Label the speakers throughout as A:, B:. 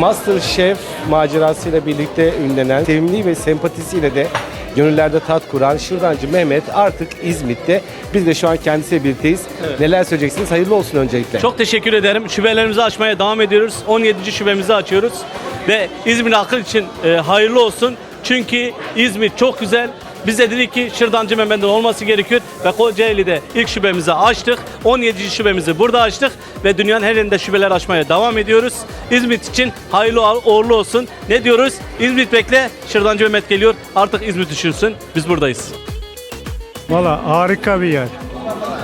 A: Master Chef macerasıyla birlikte ünlenen, sevimli ve sempatisiyle de gönüllerde tat kuran Şırdancı Mehmet artık İzmit'te. Biz de şu an kendisiyle birlikteyiz. Neler söyleyeceksiniz? Hayırlı olsun öncelikle.
B: Çok teşekkür ederim. Şubelerimizi açmaya devam ediyoruz. 17. şubemizi açıyoruz. Ve İzmir halkı için e, hayırlı olsun. Çünkü İzmir çok güzel. Biz de dedik ki Şırdancı Mehmet'in olması gerekiyor. Ve Kocaeli'de ilk şubemizi açtık. 17. şubemizi burada açtık. Ve dünyanın her yerinde şubeler açmaya devam ediyoruz. İzmit için hayırlı uğurlu olsun. Ne diyoruz? İzmit bekle. Şırdancı Mehmet geliyor. Artık İzmit düşünsün. Biz buradayız.
C: Valla harika bir yer.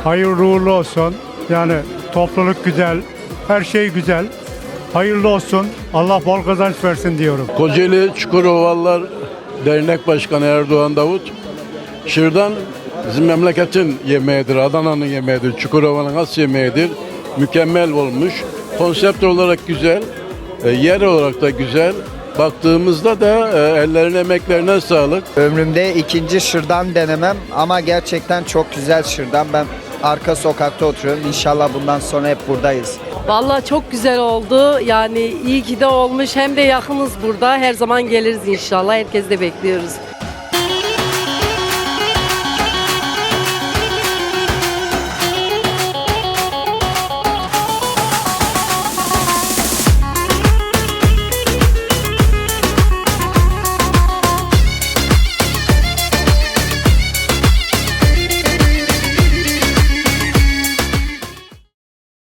C: Hayırlı uğurlu olsun. Yani topluluk güzel, her şey güzel. Hayırlı olsun. Allah bol kazanç versin diyorum.
D: Kocaeli Çukurovalılar Dernek Başkanı Erdoğan Davut. Şırdan bizim memleketin yemeğidir, Adana'nın yemeğidir, Çukurova'nın has yemeğidir. Mükemmel olmuş. Konsept olarak güzel, e, yer olarak da güzel. Baktığımızda da e, ellerine emeklerine sağlık.
E: Ömrümde ikinci şırdan denemem ama gerçekten çok güzel şırdan. Ben arka sokakta oturuyorum. İnşallah bundan sonra hep buradayız.
F: Vallahi çok güzel oldu. Yani iyi ki de olmuş. Hem de yakınız burada. Her zaman geliriz inşallah. Herkes de bekliyoruz.